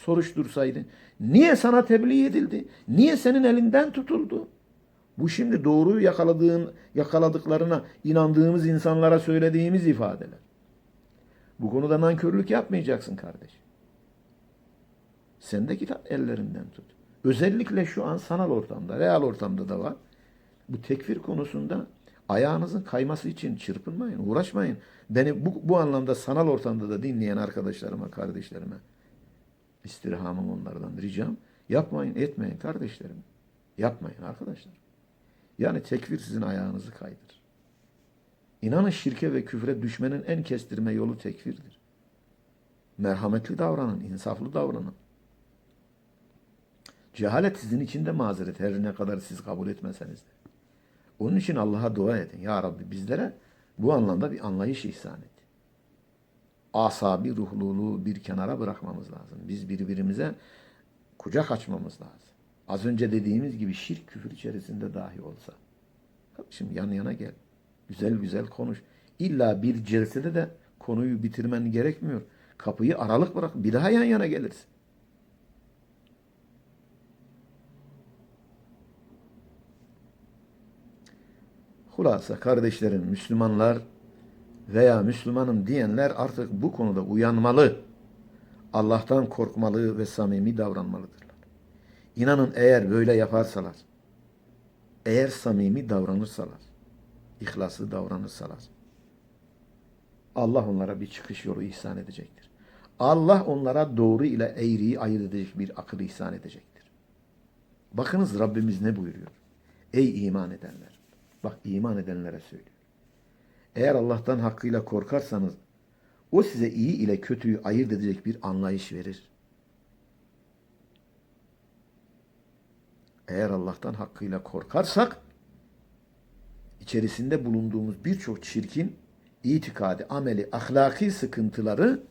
soruştursaydın? Niye sana tebliğ edildi? Niye senin elinden tutuldu? Bu şimdi doğruyu yakaladığın, yakaladıklarına inandığımız insanlara söylediğimiz ifadeler. Bu konuda nankörlük yapmayacaksın kardeş. Sen de kitap ellerinden tut. Özellikle şu an sanal ortamda, real ortamda da var. Bu tekfir konusunda ayağınızın kayması için çırpınmayın, uğraşmayın. Beni bu, bu anlamda sanal ortamda da dinleyen arkadaşlarıma, kardeşlerime istirhamım onlardan ricam. Yapmayın, etmeyin kardeşlerim. Yapmayın arkadaşlar. Yani tekfir sizin ayağınızı kaydırır. İnanın şirke ve küfre düşmenin en kestirme yolu tekfirdir. Merhametli davranın, insaflı davranın. Cehalet sizin için de mazeret her ne kadar siz kabul etmeseniz de. Onun için Allah'a dua edin. Ya Rabbi bizlere bu anlamda bir anlayış ihsan et. Asabi ruhluluğu bir kenara bırakmamız lazım. Biz birbirimize kucak açmamız lazım. Az önce dediğimiz gibi şirk küfür içerisinde dahi olsa. Şimdi yan yana gel. Güzel güzel konuş. İlla bir celsede de konuyu bitirmen gerekmiyor. Kapıyı aralık bırak. Bir daha yan yana gelirsin. Hulasa kardeşlerim, Müslümanlar veya Müslümanım diyenler artık bu konuda uyanmalı. Allah'tan korkmalı ve samimi davranmalıdırlar. İnanın eğer böyle yaparsalar, eğer samimi davranırsalar, ihlaslı davranırsalar, Allah onlara bir çıkış yolu ihsan edecektir. Allah onlara doğru ile eğriyi ayırt edecek bir akıl ihsan edecektir. Bakınız Rabbimiz ne buyuruyor? Ey iman edenler! Bak iman edenlere söylüyor. Eğer Allah'tan hakkıyla korkarsanız o size iyi ile kötüyü ayırt edecek bir anlayış verir. Eğer Allah'tan hakkıyla korkarsak içerisinde bulunduğumuz birçok çirkin itikadi, ameli, ahlaki sıkıntıları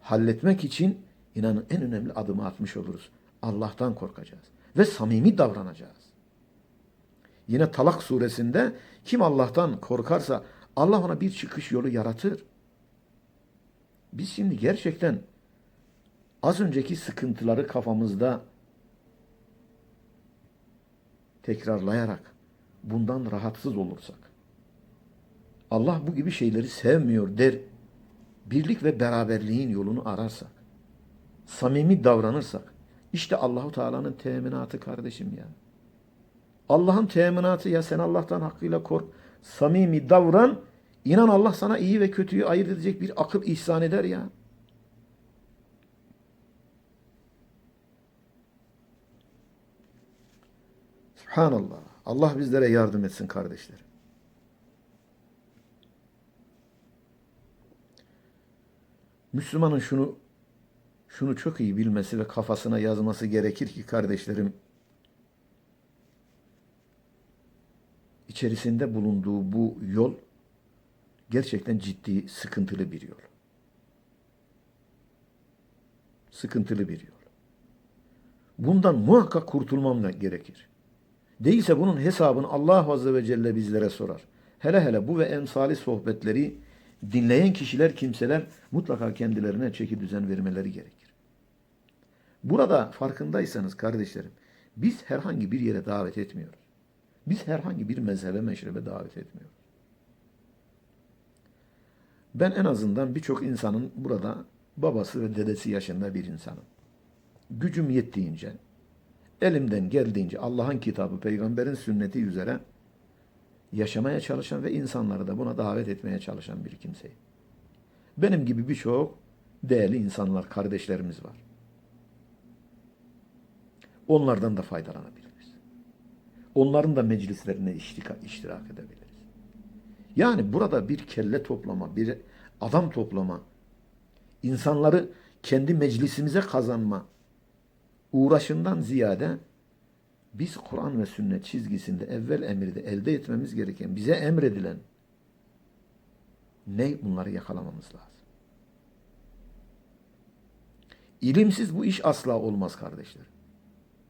halletmek için inanın en önemli adımı atmış oluruz. Allah'tan korkacağız ve samimi davranacağız. Yine Talak suresinde kim Allah'tan korkarsa Allah ona bir çıkış yolu yaratır. Biz şimdi gerçekten az önceki sıkıntıları kafamızda tekrarlayarak bundan rahatsız olursak Allah bu gibi şeyleri sevmiyor der. Birlik ve beraberliğin yolunu ararsak, samimi davranırsak, işte Allahu Teala'nın teminatı kardeşim ya. Allah'ın teminatı ya sen Allah'tan hakkıyla kork, samimi davran, inan Allah sana iyi ve kötüyü ayırt edecek bir akıl ihsan eder ya. Subhanallah. Allah bizlere yardım etsin kardeşlerim. Müslümanın şunu şunu çok iyi bilmesi ve kafasına yazması gerekir ki kardeşlerim içerisinde bulunduğu bu yol gerçekten ciddi, sıkıntılı bir yol. Sıkıntılı bir yol. Bundan muhakkak kurtulmam da gerekir. Değilse bunun hesabını Allah Azze ve Celle bizlere sorar. Hele hele bu ve emsali sohbetleri dinleyen kişiler, kimseler mutlaka kendilerine çeki düzen vermeleri gerekir. Burada farkındaysanız kardeşlerim, biz herhangi bir yere davet etmiyoruz. Biz herhangi bir mezhebe, meşrebe davet etmiyoruz. Ben en azından birçok insanın burada babası ve dedesi yaşında bir insanım. Gücüm yettiğince, elimden geldiğince Allah'ın kitabı, peygamberin sünneti üzere yaşamaya çalışan ve insanları da buna davet etmeye çalışan bir kimseyim. Benim gibi birçok değerli insanlar, kardeşlerimiz var. Onlardan da faydalanabiliriz. Onların da meclislerine iştirak, edebiliriz. Yani burada bir kelle toplama, bir adam toplama, insanları kendi meclisimize kazanma uğraşından ziyade biz Kur'an ve sünnet çizgisinde evvel emirde elde etmemiz gereken, bize emredilen ne bunları yakalamamız lazım. İlimsiz bu iş asla olmaz kardeşler.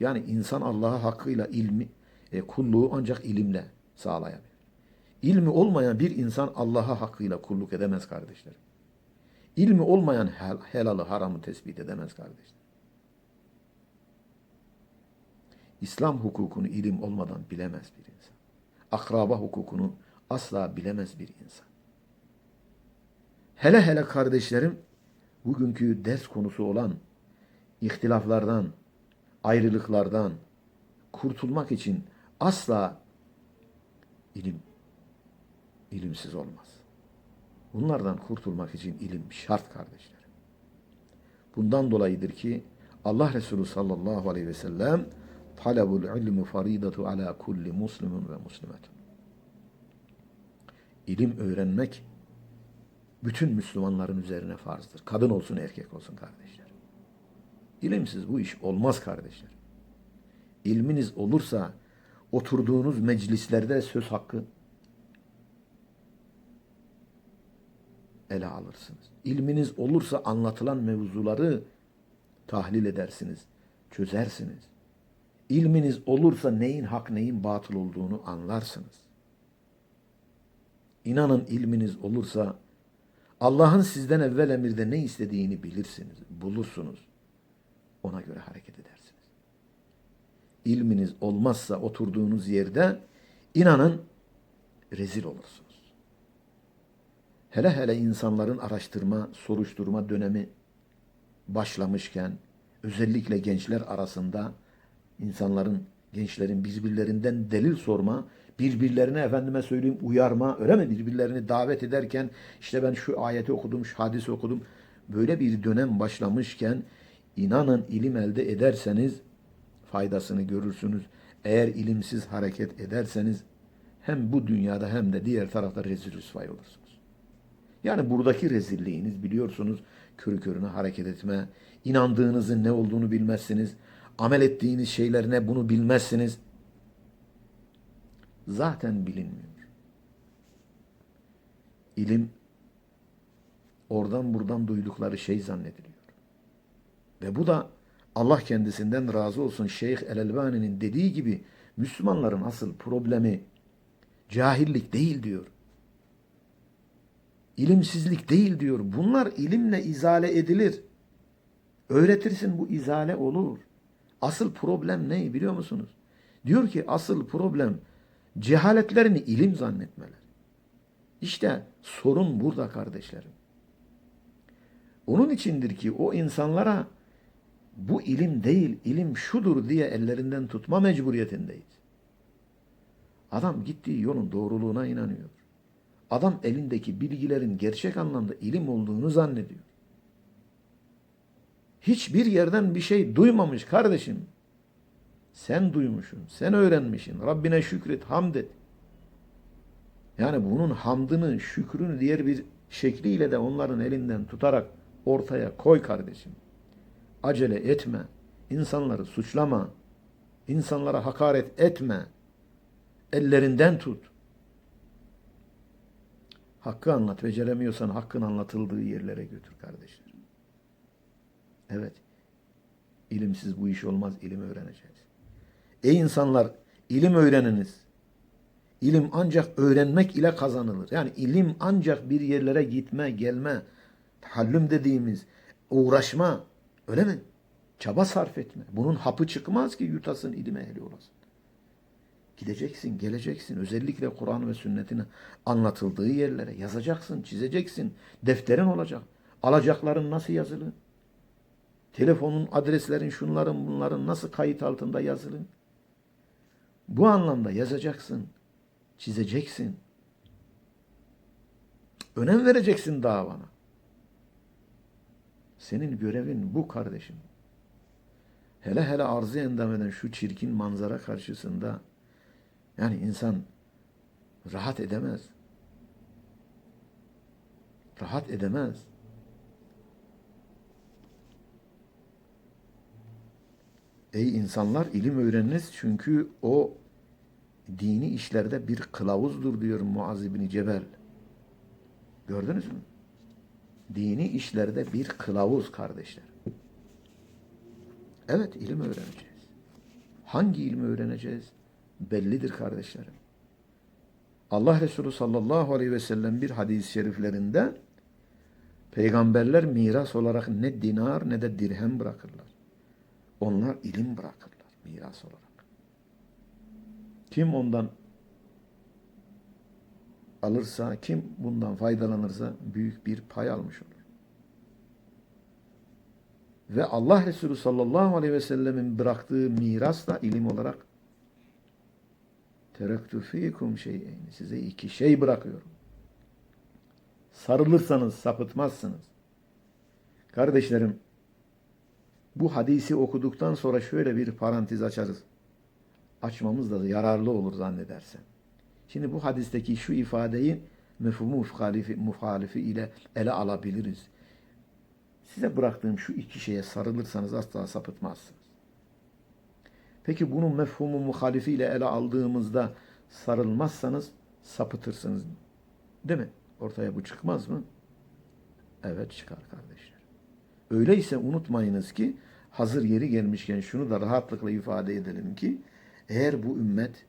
Yani insan Allah'a hakkıyla ilmi, e, kulluğu ancak ilimle sağlayabilir. İlmi olmayan bir insan Allah'a hakkıyla kulluk edemez kardeşlerim. ilmi olmayan hel- helalı haramı tespit edemez kardeşler. İslam hukukunu ilim olmadan bilemez bir insan. Akraba hukukunu asla bilemez bir insan. Hele hele kardeşlerim bugünkü ders konusu olan ihtilaflardan, ayrılıklardan kurtulmak için asla ilim ilimsiz olmaz. Bunlardan kurtulmak için ilim şart kardeşlerim. Bundan dolayıdır ki Allah Resulü sallallahu aleyhi ve sellem talabul ilmi faridatu ala kulli muslimin ve muslimetin. İlim öğrenmek bütün Müslümanların üzerine farzdır. Kadın olsun erkek olsun kardeşler. İlimsiz bu iş olmaz kardeşler. İlminiz olursa oturduğunuz meclislerde söz hakkı ele alırsınız. İlminiz olursa anlatılan mevzuları tahlil edersiniz, çözersiniz. İlminiz olursa neyin hak neyin batıl olduğunu anlarsınız. İnanın ilminiz olursa Allah'ın sizden evvel emirde ne istediğini bilirsiniz, bulursunuz. Ona göre hareket edersiniz. İlminiz olmazsa oturduğunuz yerde inanın rezil olursunuz. Hele hele insanların araştırma, soruşturma dönemi başlamışken özellikle gençler arasında insanların, gençlerin birbirlerinden delil sorma, birbirlerine efendime söyleyeyim uyarma, öyle mi? Birbirlerini davet ederken işte ben şu ayeti okudum, şu hadisi okudum. Böyle bir dönem başlamışken inanın ilim elde ederseniz faydasını görürsünüz. Eğer ilimsiz hareket ederseniz hem bu dünyada hem de diğer tarafta rezil rüsvay olursunuz. Yani buradaki rezilliğiniz biliyorsunuz körü körüne hareket etme, inandığınızın ne olduğunu bilmezsiniz, amel ettiğiniz şeyler ne bunu bilmezsiniz. Zaten bilinmiyor. İlim oradan buradan duydukları şey zannediliyor. Ve bu da Allah kendisinden razı olsun Şeyh El-Elbani'nin dediği gibi Müslümanların asıl problemi cahillik değil diyor. İlimsizlik değil diyor. Bunlar ilimle izale edilir. Öğretirsin bu izale olur. Asıl problem ne biliyor musunuz? Diyor ki asıl problem cehaletlerini ilim zannetmeler. İşte sorun burada kardeşlerim. Onun içindir ki o insanlara bu ilim değil, ilim şudur diye ellerinden tutma mecburiyetindeyiz. Adam gittiği yolun doğruluğuna inanıyor. Adam elindeki bilgilerin gerçek anlamda ilim olduğunu zannediyor. Hiçbir yerden bir şey duymamış kardeşim. Sen duymuşsun, sen öğrenmişsin. Rabbine şükret, hamd et. Yani bunun hamdını, şükrünü diğer bir şekliyle de onların elinden tutarak ortaya koy kardeşim. Acele etme. İnsanları suçlama. İnsanlara hakaret etme. Ellerinden tut. Hakkı anlat. Beceremiyorsan hakkın anlatıldığı yerlere götür kardeşler. Evet. İlimsiz bu iş olmaz. İlim öğreneceğiz. Ey insanlar ilim öğreniniz. İlim ancak öğrenmek ile kazanılır. Yani ilim ancak bir yerlere gitme, gelme, tahallüm dediğimiz uğraşma, öyle mi? Çaba sarf etme. Bunun hapı çıkmaz ki yutasın ilim ehli olasın. Gideceksin, geleceksin. Özellikle Kur'an ve sünnetin anlatıldığı yerlere yazacaksın, çizeceksin. Defterin olacak. Alacakların nasıl yazılı? Telefonun, adreslerin, şunların, bunların nasıl kayıt altında yazılı? Bu anlamda yazacaksın, çizeceksin. Önem vereceksin davana. Senin görevin bu kardeşim. Hele hele arzı endam eden şu çirkin manzara karşısında yani insan rahat edemez. Rahat edemez. Ey insanlar ilim öğreniniz çünkü o dini işlerde bir kılavuzdur diyor Muaz bin Cebel. Gördünüz mü? Dini işlerde bir kılavuz kardeşler. Evet ilim öğreneceğiz. Hangi ilmi öğreneceğiz? Bellidir kardeşlerim. Allah Resulü sallallahu aleyhi ve sellem bir hadis-i şeriflerinde Peygamberler miras olarak ne dinar ne de dirhem bırakırlar. Onlar ilim bırakırlar miras olarak. Kim ondan alırsa, kim bundan faydalanırsa büyük bir pay almış olur. Ve Allah Resulü sallallahu aleyhi ve sellemin bıraktığı miras da ilim olarak terektü fikum şeyin. Size iki şey bırakıyorum. Sarılırsanız sapıtmazsınız. Kardeşlerim, bu hadisi okuduktan sonra şöyle bir parantez açarız. Açmamız da yararlı olur zannedersem. Şimdi bu hadisteki şu ifadeyi mefhumu muhalifi, muhalifi ile ele alabiliriz. Size bıraktığım şu iki şeye sarılırsanız asla sapıtmazsınız. Peki bunun mefhumu muhalifi ile ele aldığımızda sarılmazsanız sapıtırsınız. Değil mi? Ortaya bu çıkmaz mı? Evet çıkar kardeşler. Öyleyse unutmayınız ki hazır yeri gelmişken şunu da rahatlıkla ifade edelim ki eğer bu ümmet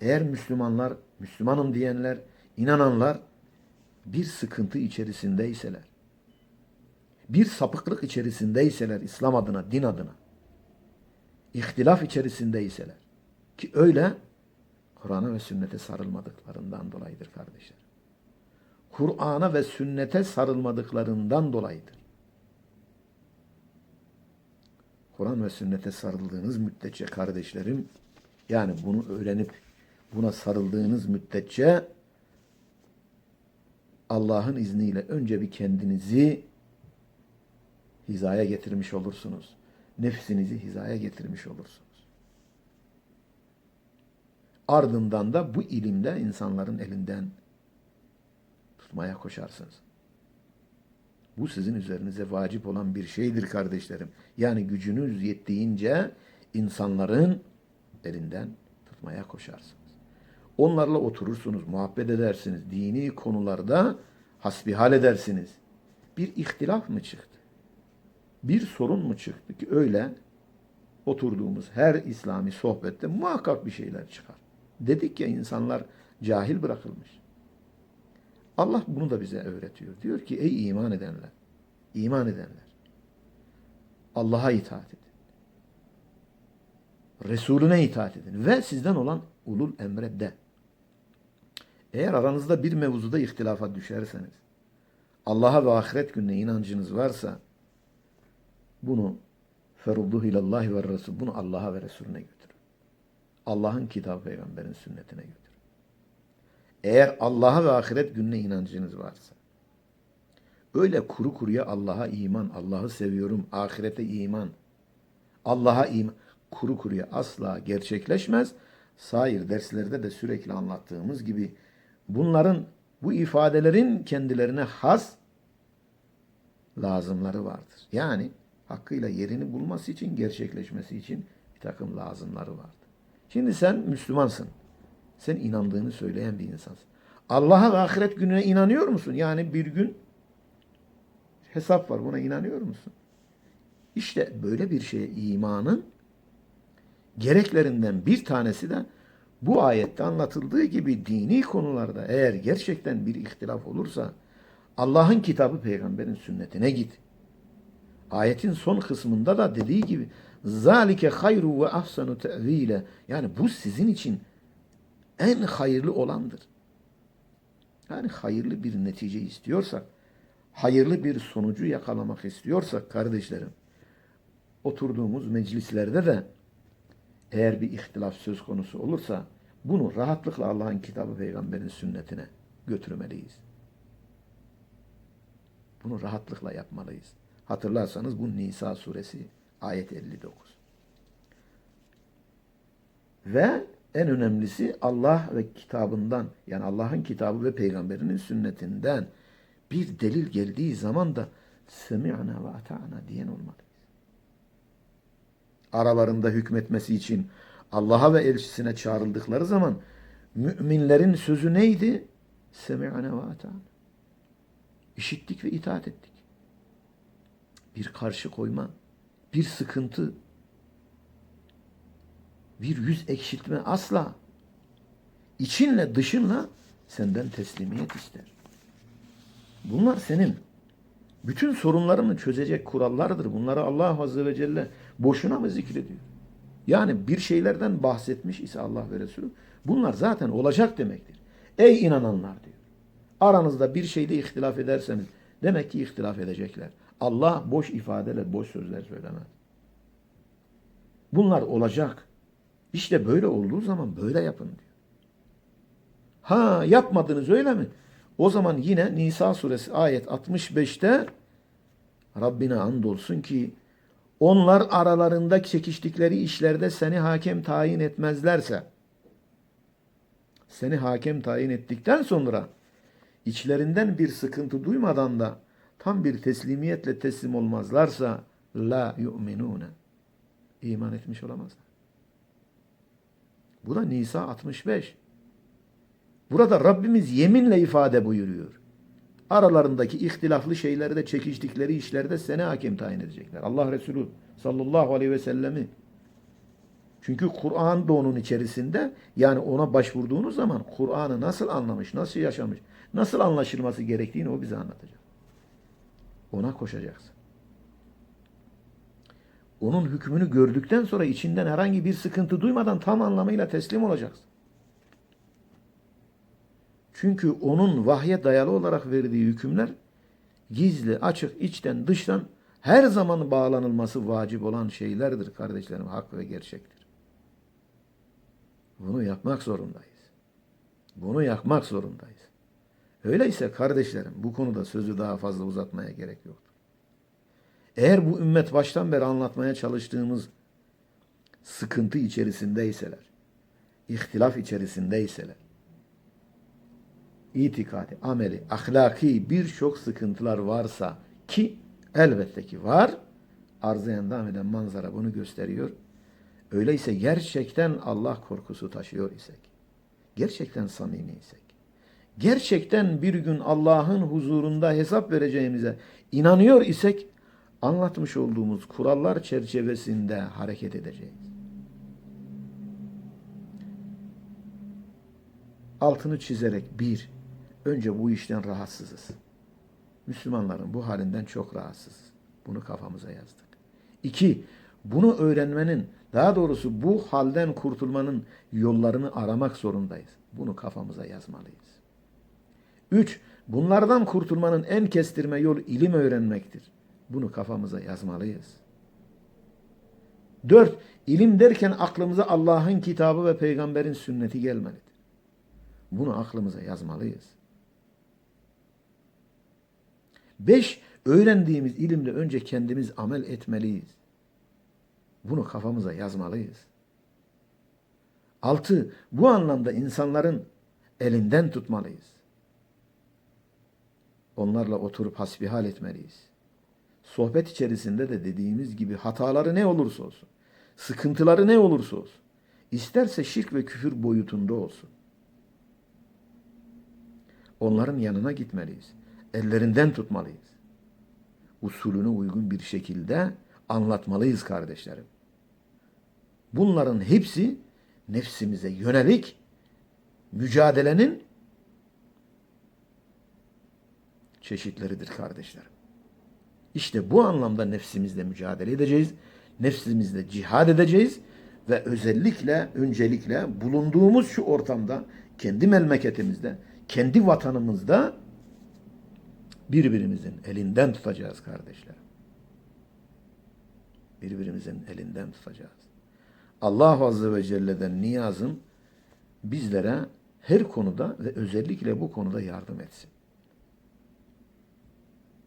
eğer Müslümanlar, Müslümanım diyenler, inananlar bir sıkıntı içerisindeyseler, bir sapıklık içerisindeyseler İslam adına, din adına, ihtilaf içerisindeyseler ki öyle Kur'an'a ve sünnete sarılmadıklarından dolayıdır kardeşler. Kur'an'a ve sünnete sarılmadıklarından dolayıdır. Kur'an ve sünnete sarıldığınız müddetçe kardeşlerim, yani bunu öğrenip buna sarıldığınız müddetçe Allah'ın izniyle önce bir kendinizi hizaya getirmiş olursunuz. Nefsinizi hizaya getirmiş olursunuz. Ardından da bu ilimde insanların elinden tutmaya koşarsınız. Bu sizin üzerinize vacip olan bir şeydir kardeşlerim. Yani gücünüz yettiğince insanların elinden tutmaya koşarsınız. Onlarla oturursunuz, muhabbet edersiniz. Dini konularda hasbihal edersiniz. Bir ihtilaf mı çıktı? Bir sorun mu çıktı ki öyle oturduğumuz her İslami sohbette muhakkak bir şeyler çıkar. Dedik ya insanlar cahil bırakılmış. Allah bunu da bize öğretiyor. Diyor ki ey iman edenler, iman edenler, Allah'a itaat edin. Resulüne itaat edin. Ve sizden olan ulul emre de. Eğer aranızda bir mevzuda ihtilafa düşerseniz, Allah'a ve ahiret gününe inancınız varsa, bunu ferudduh ilallahi ve resul, bunu Allah'a ve Resulüne götürün. Allah'ın kitabı peygamberin sünnetine götürün. Eğer Allah'a ve ahiret gününe inancınız varsa, öyle kuru kuruya Allah'a iman, Allah'ı seviyorum, ahirete iman, Allah'a iman, kuru kuruya asla gerçekleşmez. Sair derslerde de sürekli anlattığımız gibi bunların, bu ifadelerin kendilerine has lazımları vardır. Yani hakkıyla yerini bulması için, gerçekleşmesi için bir takım lazımları vardır. Şimdi sen Müslümansın. Sen inandığını söyleyen bir insansın. Allah'a ve ahiret gününe inanıyor musun? Yani bir gün hesap var. Buna inanıyor musun? İşte böyle bir şeye imanın gereklerinden bir tanesi de bu ayette anlatıldığı gibi dini konularda eğer gerçekten bir ihtilaf olursa Allah'ın kitabı peygamberin sünnetine git. Ayetin son kısmında da dediği gibi zalike hayru ve ahsanu te'vile yani bu sizin için en hayırlı olandır. Yani hayırlı bir netice istiyorsak, hayırlı bir sonucu yakalamak istiyorsak kardeşlerim, oturduğumuz meclislerde de eğer bir ihtilaf söz konusu olursa bunu rahatlıkla Allah'ın kitabı peygamberin sünnetine götürmeliyiz. Bunu rahatlıkla yapmalıyız. Hatırlarsanız bu Nisa suresi ayet 59. Ve en önemlisi Allah ve kitabından yani Allah'ın kitabı ve peygamberinin sünnetinden bir delil geldiği zaman da semi'na ve ata'na diyen olmalıyız. Aralarında hükmetmesi için Allah'a ve elçisine çağrıldıkları zaman müminlerin sözü neydi? Semi'na ve ata'na. İşittik ve itaat ettik. Bir karşı koyma, bir sıkıntı, bir yüz ekşitme asla. İçinle dışınla senden teslimiyet ister. Bunlar senin Bütün sorunlarını çözecek kurallardır. Bunları Allah Azze ve Celle boşuna mı zikrediyor? Yani bir şeylerden bahsetmiş ise Allah ve Resulü bunlar zaten olacak demektir. Ey inananlar diyor. Aranızda bir şeyde ihtilaf ederseniz demek ki ihtilaf edecekler. Allah boş ifadeler, boş sözler söylemez. Bunlar olacak. İşte böyle olduğu zaman böyle yapın diyor. Ha yapmadınız öyle mi? O zaman yine Nisa suresi ayet 65'te Rabbine andolsun ki onlar aralarında çekiştikleri işlerde seni hakem tayin etmezlerse seni hakem tayin ettikten sonra içlerinden bir sıkıntı duymadan da tam bir teslimiyetle teslim olmazlarsa la yu'minune iman etmiş olamazlar. Bu da Nisa 65. Burada Rabbimiz yeminle ifade buyuruyor. Aralarındaki ihtilaflı şeylerde, çekiştikleri işlerde seni hakem tayin edecekler. Allah Resulü sallallahu aleyhi ve sellemi. Çünkü Kur'an da onun içerisinde. Yani ona başvurduğunuz zaman Kur'an'ı nasıl anlamış, nasıl yaşamış, nasıl anlaşılması gerektiğini o bize anlatacak. Ona koşacaksın. Onun hükmünü gördükten sonra içinden herhangi bir sıkıntı duymadan tam anlamıyla teslim olacaksın. Çünkü onun vahye dayalı olarak verdiği hükümler gizli, açık, içten, dıştan her zaman bağlanılması vacip olan şeylerdir kardeşlerim. Hak ve gerçektir. Bunu yapmak zorundayız. Bunu yapmak zorundayız. Öyleyse kardeşlerim bu konuda sözü daha fazla uzatmaya gerek yoktur. Eğer bu ümmet baştan beri anlatmaya çalıştığımız sıkıntı içerisindeyseler, ihtilaf içerisindeyseler, itikadi, ameli, ahlaki birçok sıkıntılar varsa ki elbette ki var. Arzu endam eden manzara bunu gösteriyor. Öyleyse gerçekten Allah korkusu taşıyor isek, gerçekten samimi isek, gerçekten bir gün Allah'ın huzurunda hesap vereceğimize inanıyor isek, anlatmış olduğumuz kurallar çerçevesinde hareket edeceğiz. Altını çizerek bir, önce bu işten rahatsızız. Müslümanların bu halinden çok rahatsız. Bunu kafamıza yazdık. İki, bunu öğrenmenin, daha doğrusu bu halden kurtulmanın yollarını aramak zorundayız. Bunu kafamıza yazmalıyız. Üç, bunlardan kurtulmanın en kestirme yolu ilim öğrenmektir. Bunu kafamıza yazmalıyız. Dört, ilim derken aklımıza Allah'ın kitabı ve peygamberin sünneti gelmelidir. Bunu aklımıza yazmalıyız. Beş, öğrendiğimiz ilimle önce kendimiz amel etmeliyiz. Bunu kafamıza yazmalıyız. Altı, bu anlamda insanların elinden tutmalıyız. Onlarla oturup hasbihal etmeliyiz. Sohbet içerisinde de dediğimiz gibi hataları ne olursa olsun, sıkıntıları ne olursa olsun, isterse şirk ve küfür boyutunda olsun. Onların yanına gitmeliyiz. Ellerinden tutmalıyız. Usulüne uygun bir şekilde anlatmalıyız kardeşlerim. Bunların hepsi nefsimize yönelik mücadelenin çeşitleridir kardeşlerim. İşte bu anlamda nefsimizle mücadele edeceğiz. Nefsimizle cihad edeceğiz ve özellikle öncelikle bulunduğumuz şu ortamda kendi memleketimizde, kendi vatanımızda birbirimizin elinden tutacağız kardeşlerim. Birbirimizin elinden tutacağız. Allah Azze ve Celle'den niyazım bizlere her konuda ve özellikle bu konuda yardım etsin.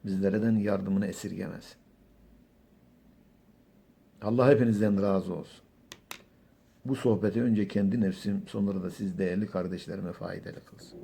Bizlerden yardımını esirgemez. Allah hepinizden razı olsun. Bu sohbeti önce kendi nefsim sonra da siz değerli kardeşlerime faydalı kılsın.